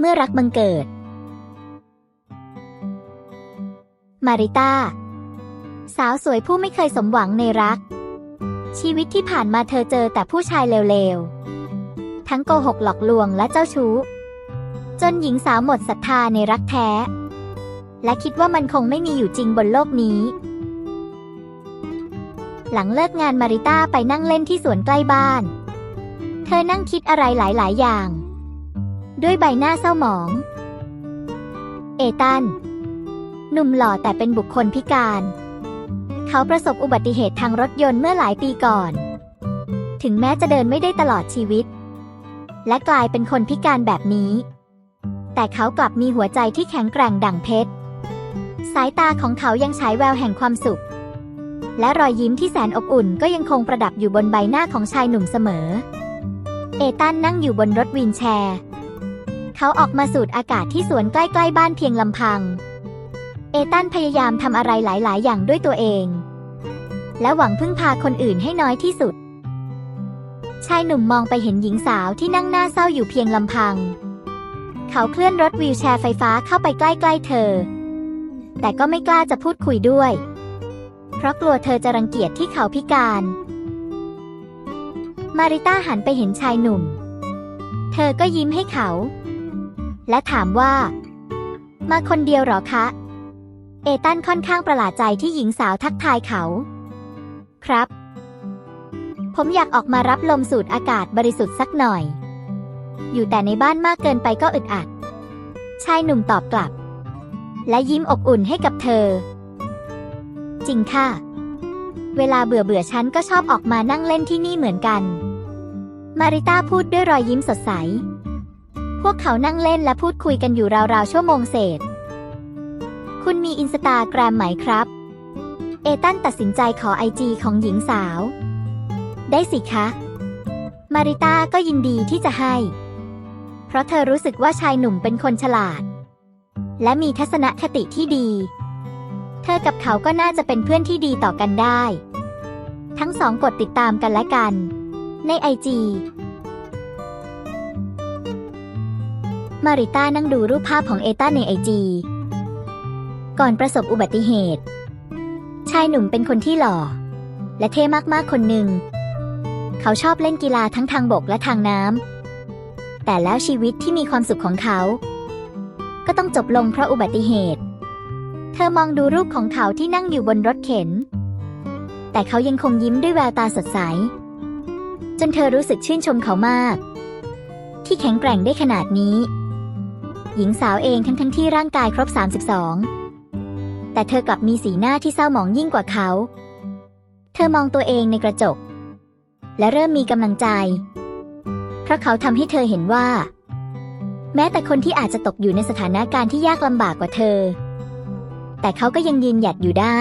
เมื่อรักบังเกิด มาริต้า สาวสวยผู้ไม่เคยสมหวังในรัก ชีวิตที่ผ่านมาเธอเจอแต่ผู้ชายเลวๆ ทั้งโกหกหลอกลวงและเจ้าชู้ จนหญิงสาวหมดศรัทธาในรักแท้ และคิดว่ามันคงไม่มีอยู่จริงบนโลกนี้ หลังเลิกงานมาริต้าไปนั่งเล่นที่สวนใกล้บ้าน เธอนั่งคิดอะไรหลายๆ อย่าง ด้วยใบหน้าเศร้าหมอง เอตัน หนุ่มหล่อแต่เป็นบุคคลพิการ เขาประสบอุบัติเหตุทางรถยนต์เมื่อหลายปีก่อน ถึงแม้จะเดินไม่ได้ตลอดชีวิต และกลายเป็นคนพิการแบบนี้ แต่เขากลับมีหัวใจที่แข็งแกร่งดั่งเพชร สายตาของเขายังฉายแววแห่งความสุข และรอยยิ้มที่แสนอบอุ่นก็ยังคงประดับอยู่บนใบหน้าของชายหนุ่มเสมอ เอตันนั่งอยู่บนรถวีลแชร์ เขาออกมาสูดอากาศที่สวนใกล้ ๆ บ้านเพียงลำพัง เอตันพยายามทำอะไรหลาย ๆ อย่างด้วยตัวเอง และหวังพึ่งพาคนอื่นให้น้อยที่สุด ชายหนุ่มมองไปเห็นหญิงสาวที่นั่งหน้าเศร้าอยู่เพียงลำพัง เขาเคลื่อนรถวีลแชร์ไฟฟ้าเข้าไปใกล้ ๆ เธอ แต่ก็ไม่กล้าจะพูดคุยด้วย เพราะกลัวเธอจะรังเกียจที่เขาพิการ มาริต้าหันไปเห็นชายหนุ่มเธอก็ยิ้มให้เขา และถามว่า มาคนเดียวหรอคะ เอตันค่อนข้างประหลาดใจที่หญิงสาวทักทายเขา ครับ ผมอยากออกมารับลมสูดอากาศบริสุทธิ์สักหน่อย อยู่แต่ในบ้านมากเกินไปก็อึดอัด ชายหนุ่มตอบกลับ และยิ้มอบอุ่นให้กับเธอ จริงค่ะ เวลาเบื่อเบื่อฉันก็ชอบออกมานั่งเล่นที่นี่เหมือนกัน มาริต้าพูดด้วยรอยยิ้มสดใส พวกเขานั่งเล่นและพูดคุยกันอยู่ราวๆชั่วโมงเศษ คุณมีอินสตาแกรมไหมครับ เอตันตัดสินใจขอไอจีของหญิงสาว ได้สิคะ มาริต้าก็ยินดีที่จะให้ เพราะเธอรู้สึกว่าชายหนุ่มเป็นคนฉลาด และมีทัศนคติที่ดี เธอกับเขาก็น่าจะเป็นเพื่อนที่ดีต่อกันได้ ทั้งสองกดติดตามกันและกัน ในไอจี มาริต้านั่งดูรูปภาพของเอต้าในไอจีก่อนประสบอุบัติเหตุ ชายหนุ่มเป็นคนที่หล่อ และเท่มากๆคนหนึ่ง เขาชอบเล่นกีฬาทั้งทางบกและทางน้ำแต่แล้วชีวิตที่มีความสุขของเขา ก็ต้องจบลงเพราะอุบัติเหตุ เธอมองดูรูปของเขาที่นั่งอยู่บนรถเข็น แต่เขายังคงยิ้มด้วยแววตาสดใส จนเธอรู้สึกชื่นชมเขามาก ที่แข็งแกร่งได้ขนาดนี้ หญิงสาวเองทั้งทั้งที่ร่างกายครบ 32 แต่เธอกลับมีสีหน้าที่เศร้าหมองยิ่งกว่าเขา เธอมองตัวเองในกระจก และเริ่มมีกำลังใจ เพราะเขาทำให้เธอเห็นว่า แม้แต่คนที่อาจจะตกอยู่ในสถานการณ์ที่ยากลำบากกว่าเธอ แต่เขาก็ยังยืนหยัดอยู่ได้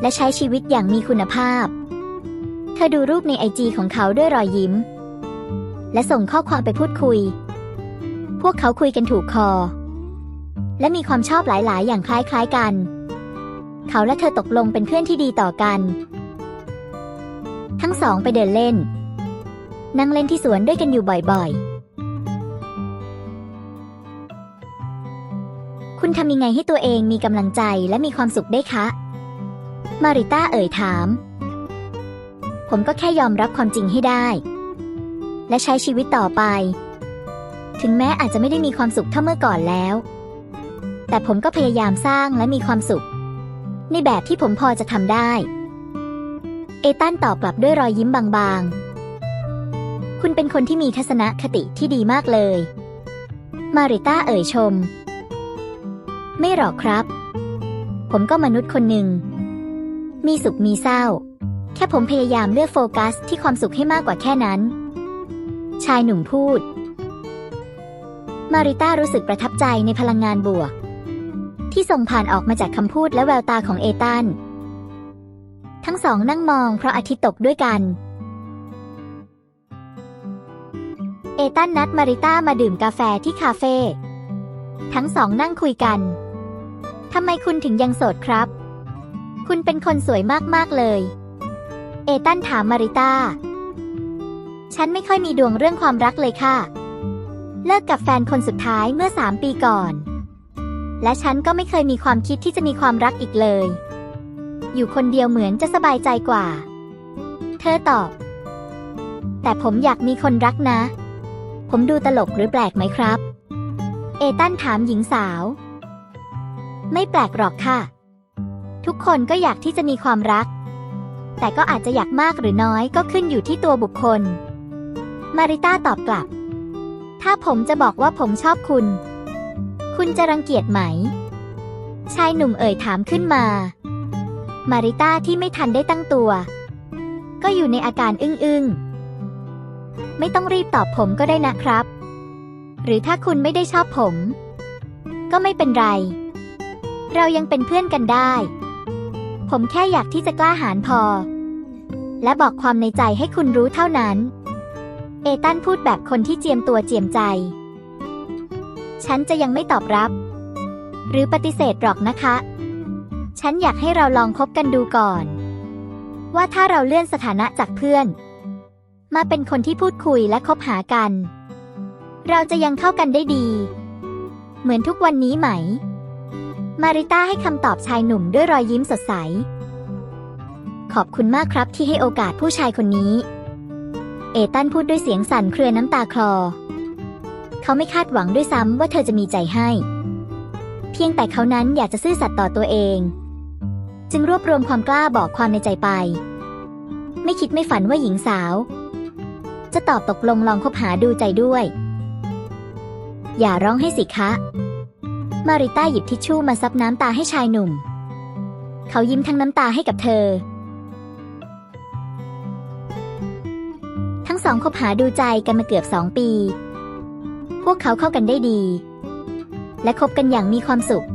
และใช้ชีวิตอย่างมีคุณภาพ เธอดูรูปในไอจีของเขาด้วยรอยยิ้ม และส่งข้อความไปพูดคุย พวกเขาคุยกันถูกคอ และมีความชอบหลาย ๆ อย่างคล้าย ๆ กัน เขาและเธอตกลงเป็นเพื่อนที่ดีต่อกัน ทั้งสองไปเดินเล่น นั่งเล่นที่สวนด้วยกันอยู่บ่อย ๆ คุณทำยังไงให้ตัวเองมีกำลังใจและมีความสุขได้คะ มาริต้าเอ่ยถาม ผมก็แค่ยอมรับความจริงให้ได้ และใช้ชีวิตต่อไป ถึงแม้อาจจะไม่ได้มีความสุขเท่าเมื่อก่อนแล้ว แต่ผมก็พยายามสร้างและมีความสุข ในแบบที่ผมพอจะทำได้ เอตันตอบกลับด้วยรอยยิ้มบางๆ คุณเป็นคนที่มีทัศนคติที่ดีมากเลย มาริต้าเอ่ยชม ไม่หรอกครับ ผมก็มนุษย์คนหนึ่ง มีสุขมีเศร้า แค่ผมพยายามเลือกโฟกัสที่ความสุขให้มากกว่าแค่นั้น ชายหนุ่มพูด มาริต้ารู้สึกประทับใจในพลังงานบวก ที่ส่งผ่านออกมาจากคำพูดและแววตาของเอตัน ทั้งสองนั่งมองเพราะอาทิตย์ตกด้วยกัน เอตันนัดมาริต้ามาดื่มกาแฟที่คาเฟ่ ทั้งสองนั่งคุยกัน ทำไมคุณถึงยังโสดครับ คุณเป็นคนสวยมากๆเลย เอตันถามมาริต้า ฉันไม่ค่อยมีดวงเรื่องความรักเลยค่ะ เลิกกับแฟนคนสุดท้ายเมื่อสามปีก่อน และฉันก็ไม่เคยมีความคิดที่จะมีความรักอีกเลย อยู่คนเดียวเหมือนจะสบายใจกว่า เธอตอบ แต่ผมอยากมีคนรักนะ ผมดูตลกหรือแปลกไหมครับ เอตันถามหญิงสาว ไม่แปลกหรอกค่ะ ทุกคนก็อยากที่จะมีความรัก แต่ก็อาจจะอยากมากหรือน้อยก็ขึ้นอยู่ที่ตัวบุคคล มาริต้าตอบกลับ ถ้าผมจะบอกว่าผมชอบคุณ คุณจะรังเกียจไหม ชายหนุ่มเอ่ยถามขึ้นมา มาริต้าที่ไม่ทันได้ตั้งตัว ก็อยู่ในอาการอึ้งๆ ไม่ต้องรีบตอบผมก็ได้นะครับ หรือถ้าคุณไม่ได้ชอบผม ก็ไม่เป็นไร เรายังเป็นเพื่อนกันได้ ผมแค่อยากที่จะกล้าหาญพอ และบอกความในใจให้คุณรู้เท่านั้น เอตันพูดแบบคนที่เจียมตัวเจียมใจ ฉันจะยังไม่ตอบรับ หรือปฏิเสธหรอกนะคะ ฉันอยากให้เราลองคบกันดูก่อน ว่าถ้าเราเลื่อนสถานะจากเพื่อน มาเป็นคนที่พูดคุยและคบหากัน เราจะยังเข้ากันได้ดี เหมือนทุกวันนี้ไหม มาริต้าให้คำตอบชายหนุ่มด้วยรอยยิ้มสดใส ขอบคุณมากครับที่ให้โอกาสผู้ชายคนนี้ เอตันพูดด้วยเสียงสั่นเครือน้ำตาคลอ เขาไม่คาดหวังด้วยซ้ำว่าเธอจะมีใจให้ เพียงแต่เขานั้นอยากจะซื่อสัตย์ต่อตัวเอง จึงรวบรวมความกล้าบอกความในใจไป ไม่คิดไม่ฝันว่าหญิงสาว จะตอบตกลงลองคบหาดูใจด้วย อย่าร้องให้สิคะ มาริต้าหยิบทิชชู่มาซับน้ำตาให้ชายหนุ่ม เขายิ้มทั้งน้ำตาให้กับเธอ สองคบหาดูใจกันมาเกือบสองปี พวกเขาเข้ากันได้ดี และคบกันอย่างมีความสุข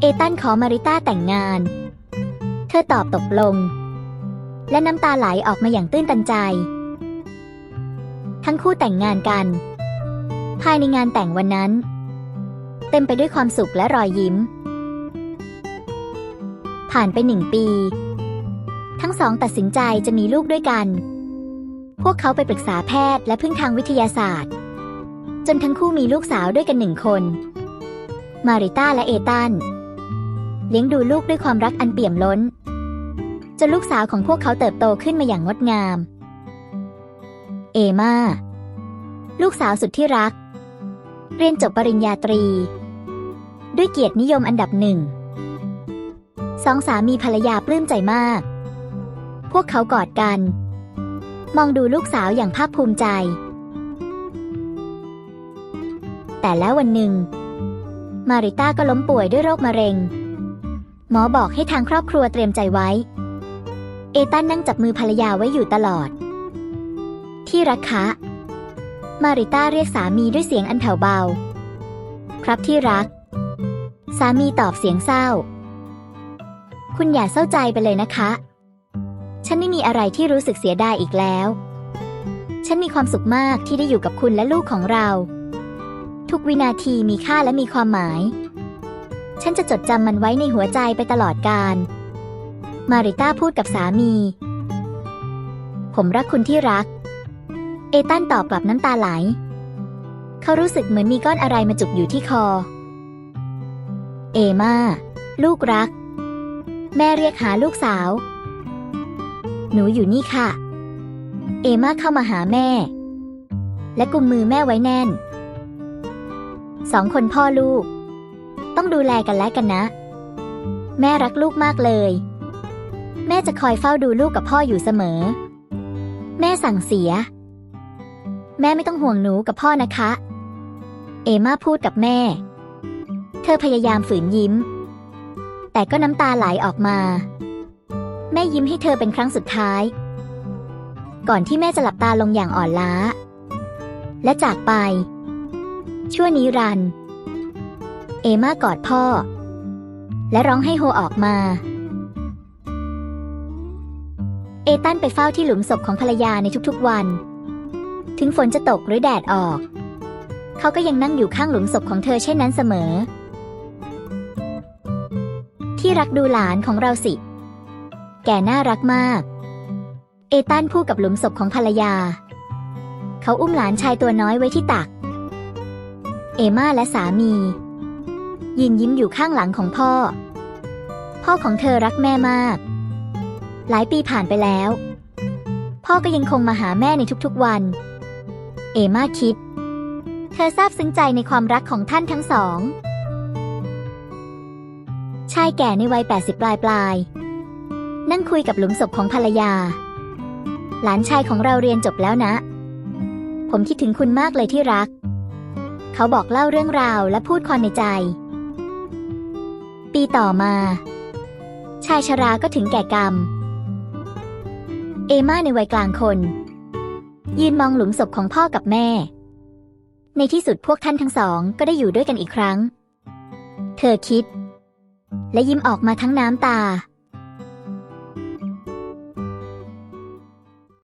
เอตันขอมาริต้าแต่งงาน เธอตอบตกลง และน้ำตาไหลออกมาอย่างตื้นตันใจ ทั้งคู่แต่งงานกัน ภายในงานแต่งวันนั้น เต็มไปด้วยความสุขและรอยยิ้ม ผ่านไปหนึ่งปี ทั้งสองตัดสินใจจะมีลูกด้วยกัน วกเขาไปปรึกษาแพทย์และพึ่งทางวิทยาศาสตร์ จนทั้งคู่มีลูกสาวด้วยกันหนึ่งคน มาริต้าและเอตัน เลี้ยงดูลูกด้วยความรักอันเปี่ยมล้น จนลูกสาวของพวกเขาเติบโตขึ้นมาอย่างงดงาม เอมาลูกสาวสุดที่รัก เรียนจบปริญญาตรี ด้วยเกียรตินิยมอันดับหนึ่งสองสามีภรรยาปลื้มใจมาก พวกเขากอดกัน มองดูลูกสาวอย่างภาคภูมิใจ แต่แล้ววันหนึ่ง มาริต้าก็ล้มป่วยด้วยโรคมะเร็ง หมอบอกให้ทางครอบครัวเตรียมใจไว้ เอตันนั่งจับมือภรรยาไว้อยู่ตลอด ที่รักคะ มาริต้าเรียกสามีด้วยเสียงอันแผ่วเบา ครับที่รัก สามีตอบเสียงเศร้า คุณอย่าเศร้าใจไปเลยนะคะ ฉันไม่มีอะไรที่รู้สึกเสียดายอีกแล้ว ฉันมีความสุขมากที่ได้อยู่กับคุณและลูกของเรา ทุกวินาทีมีค่าและมีความหมาย ฉันจะจดจำมันไว้ในหัวใจไปตลอดกาล มาริต้าพูดกับสามี ผมรักคุณที่รัก เอตันตอบกลับน้ำตาไหล เขารู้สึกเหมือนมีก้อนอะไรมาจุกอยู่ที่คอ เอมาลูกรัก แม่เรียกหาลูกสาว หนูอยู่นี่ค่ะ เอมาเข้ามาหาแม่ และกุมมือแม่ไว้แน่น สองคนพ่อลูก ต้องดูแลกันและกันนะ แม่รักลูกมากเลย แม่จะคอยเฝ้าดูลูกกับพ่ออยู่เสมอ แม่สั่งเสีย แม่ไม่ต้องห่วงหนูกับพ่อนะคะ เอมาพูดกับแม่ เธอพยายามฝืนยิ้ม แต่ก็น้ำตาไหลออกมา แม่ยิ้มให้เธอเป็นครั้งสุดท้าย ก่อนที่แม่จะหลับตาลงอย่างอ่อนล้า และจากไป ชั่วนิรันดร์เอมากอดพ่อ และร้องให้โฮออกมา เอตันไปเฝ้าที่หลุมศพของภรรยาในทุกๆวัน ถึงฝนจะตกหรือแดดออก เขาก็ยังนั่งอยู่ข้างหลุมศพของเธอเช่นนั้นเสมอ ที่รักดูหลานของเราสิ แกน่ารักมาก เอตันพูดกับหลุมศพของภรรยา เขาอุ้มหลานชายตัวน้อยไว้ที่ตัก เอมาและสามียืนยิ้มอยู่ข้างหลังของพ่อ พ่อของเธอรักแม่มาก หลายปีผ่านไปแล้ว พ่อก็ยังคงมาหาแม่ในทุกๆวัน เอมาคิด เธอซาบซึ้งใจในความรักของท่านทั้งสอง ชายแก่ในวัย 80 ปลายปลาย นั่งคุยกับหลุมศพของภรรยา หลานชายของเราเรียนจบแล้วนะ ผมคิดถึงคุณมากเลยที่รัก เขาบอกเล่าเรื่องราวและพูดความในใจ ปีต่อมา ชายชราก็ถึงแก่กรรม เอมาในวัยกลางคน ยืนมองหลุมศพของพ่อกับแม่ ในที่สุดพวกท่านทั้งสองก็ได้อยู่ด้วยกันอีกครั้ง เธอคิด และยิ้มออกมาทั้งน้ำตา